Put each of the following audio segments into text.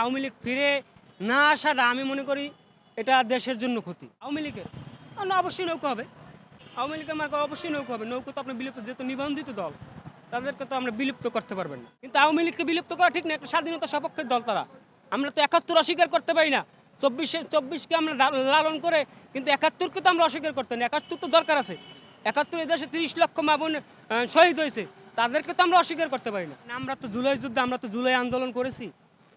আওয়ামী লীগ ফিরে না আসাটা আমি মনে করি এটা দেশের জন্য ক্ষতি। আওয়ামী লীগের অবশ্যই নৌকা হবে। আওয়ামী লীগের মার্কা অবশ্যই নৌকা হবে। নৌকা তো আপনার বিলুপ্ত, যেহেতু নিবন্ধিত দল, তাদেরকে তো আমরা বিলুপ্ত করতে পারবেন না। কিন্তু আওয়ামী লীগকে বিলুপ্ত করা ঠিক না, একটা স্বাধীনতা সপক্ষের দল তারা। আমরা তো একাত্তর অস্বীকার করতে পারি না। চব্বিশে, চব্বিশকে আমরা লালন করে কিন্তু একাত্তরকে তো আমরা অস্বীকার করতে না একাত্তর তো দরকার আছে। একাত্তর দেশে তিরিশ লক্ষ মা বোন শহীদ হয়েছে। তাদেরকে তো আমরা অস্বীকার করতে পারি না। আমরা তো জুলাই যুদ্ধে, আমরা তো জুলাই আন্দোলন করেছি।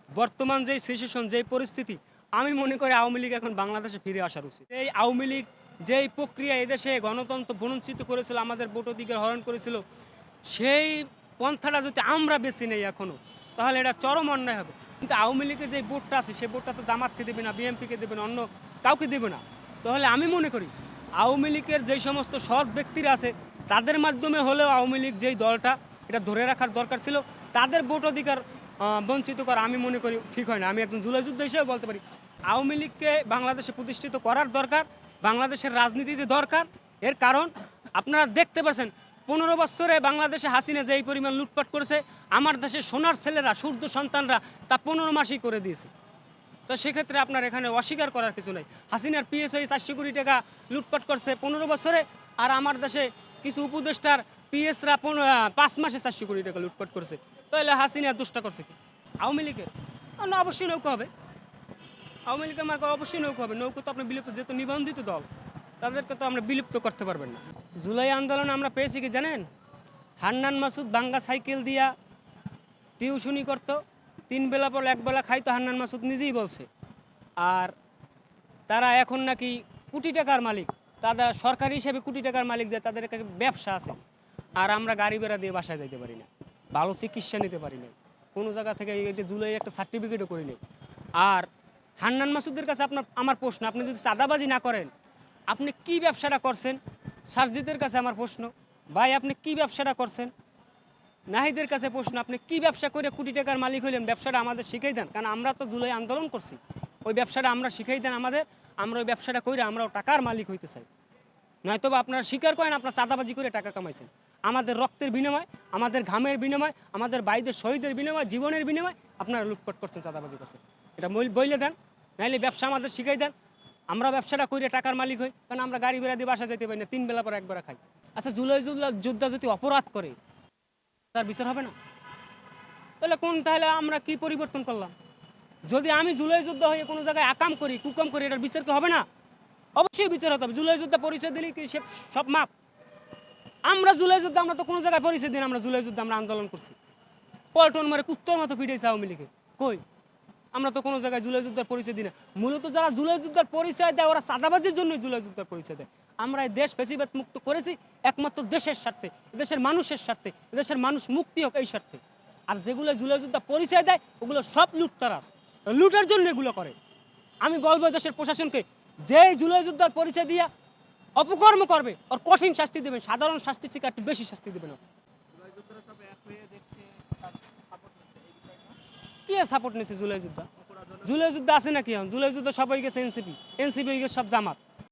বর্তমান যেই সিচুয়েশন, যেই পরিস্থিতি, আমি মনে করি আওয়ামী লীগ এখন বাংলাদেশে ফিরে আসার উচিত। এই আওয়ামী লীগ যেই প্রক্রিয়া এদেশে গণতন্ত্র বঞ্চিত করেছিল, আমাদের ভোট অধিকার হরণ করেছিল, সেই পন্থাটা যদি আমরা বেছে নেই এখনও, তাহলে এটা চরম অন্যায় হবে। কিন্তু আওয়ামী লীগের যে ভোটটা আছে সেই ভোটটা তো জামাতকে দেবে না, বিএনপিকে দেবে না, অন্য কাউকে দেবে না। তাহলে আমি মনে করি, আওয়ামী লীগের যেই সমস্ত সৎ ব্যক্তিরা আছে, তাদের মাধ্যমে হলেও আওয়ামী লীগ যেই দলটা, এটা ধরে রাখার দরকার ছিল। তাদের ভোট অধিকার বঞ্চিত করা আমি মনে করি ঠিক হয় না। আমি একজন যুদ্ধ হিসেবে বলতে পারি। আওয়ামী লীগকে বাংলাদেশে প্রতিষ্ঠিত করার দরকার, বাংলাদেশের রাজনীতিতে দরকার। এর কারণ, আপনারা দেখতে পাচ্ছেন পনেরো বছরে বাংলাদেশে হাসিনা যেই পরিমাণ লুটপাট করেছে, আমার দেশের সোনার ছেলেরা, সূর্য সন্তানরা তা পনেরো মাসেই করে দিয়েছে। তো সেক্ষেত্রে আপনার এখানে অস্বীকার করার কিছু নেই। হাসিনার পিএসআই চারশো কোটি টাকা লুটপাট করছে পনেরো বছরে, আর আমার দেশে কিছু উপদেষ্টার পিএসরা পাঁচ মাসে চারশো কোটি টাকা লুটপাট করেছে। তাহলে হাসিনা দুষ্টা করছে কি? আওয়ামী লীগের? না, অবশ্যই নৌকা হবে। আওয়ামী লীগের মার্কা অবশ্যই নৌকা হবে। নৌকা তো আপনার বিলুপ্ত, যেহেতু নিবন্ধিত দল, তাদেরকে তো আমরা বিলুপ্ত করতে পারবেন না। জুলাই আন্দোলন আমরা পেয়েছি কি জানেন? হান্নান মাসুদ বাঙ্গা সাইকেল দিয়া টিউশনি করতো। তিন বেলা পর এক বেলা খাইতো, হান্নান মাসুদ নিজেই বলছে। আর তারা এখন নাকি কোটি টাকার মালিক। তারা সরকারি হিসেবে কোটি টাকার মালিক দেয় তাদের ব্যবসা আছে। আর আমরা গাড়ি বেড়া দিয়ে বাসায় যাইতে পারি না। ভালো চিকিৎসা নিতে পারি না কোনো জায়গা থেকে জুলাই একটা সার্টিফিকেটও করি নাই। আর হান্নান মাসুদের কাছে আপনার, আমার প্রশ্ন, আপনি যদি চাঁদাবাজি না করেন, আপনি কি ব্যবসাটা করছেন? সারজিতের কাছে আমার প্রশ্ন, ভাই, আপনি কি ব্যবসাটা করছেন? নাহিদের কাছে প্রশ্ন, আপনি কি ব্যবসা করে কোটি টাকার মালিক হইলেন? ব্যবসাটা আমাদের শিখাই দেন। কারণ আমরা তো জুলাই আন্দোলন করছি। ওই ব্যবসাটা আমরা শিখাই দেন আমাদের, আমরা ওই ব্যবসাটা করে আমরাও টাকার মালিক হইতে চাই। নয়তো বা আপনারা স্বীকার করেন আপনারা চাঁদাবাজি করে টাকা কামাইছেন। আমাদের রক্তের বিনিময়, আমাদের ঘামের বিনিময়, আমাদের বাইদের শহীদের বিনিময়, জীবনের বিনিময় আপনারা লুটপাট করছেন, চাঁদাবাজি করছেন। এটা বই- বইলে দেন, নাইলে ব্যবসা আমাদের শিখাই দেন। আমরা ব্যবসাটা করে টাকার মালিক হই, কারণ আমরা গাড়ি বেড়া দিয়ে বাসা যেতে পারি না, তিন বেলা পর একবার খাই। আচ্ছা জুলাই জুলাই যোদ্ধা যদি অপরাধ করে, তার বিচার হবে না? তাহলে কোন তাহলে আমরা কি পরিবর্তন করলাম? যদি আমি জুলাই যুদ্ধ হয়ে কোনো জায়গায় আকাম করি, কুকাম করি, এটার বিচার কি হবে না? অবশ্যই বিচার হতে হবে। জুলাই যুদ্ধ পরিচয় দিলে কি সে সব মাপ। আমরা জুলাই যুদ্ধ, আমরা তো কোনো জায়গায় পরিচয় দিন আমরা জুলাই যুদ্ধ আমরা আন্দোলন করছি। পল্টন মারে কুত্তর মতো পিটিয়েছে আওয়ামী লীগে কই? আমরা তো কোনো জায়গায় জুলাই যুদ্ধের পরিচয় দিই না। মূলত যারা জুলাই যুদ্ধের পরিচয় দেয়, ওরা চাঁদাবাজির জন্য জুলাই যুদ্ধের পরিচয় দেয়। আমরা এই দেশ ফেসিবাদ মুক্ত করেছি একমাত্র দেশের স্বার্থে দেশের মানুষের স্বার্থে দেশের মানুষ মুক্তি হোক এই স্বার্থে। আর যেগুলো জুলাই যুদ্ধ পরিচয় দেয়, ওগুলো সব লুটতারাস লুটের জন্য এগুলো করে। আমি বলব দেশের প্রশাসনকে যে জুলাই যুদ্ধের পরিচয় দিয়া অপকর্ম করবে, ওর কঠিন শাস্তি দেবেন, সাধারণ শাস্তি থেকে একটু বেশি শাস্তি দেবেন কে সাপোর্ট নিচ্ছে জুলাই যুদ্ধ? জুলাই যুদ্ধ আছে নাকি এখন? জুলাই যুদ্ধ সবাই গেছে এনসিপি এনসিপি গেছে সব জামাত।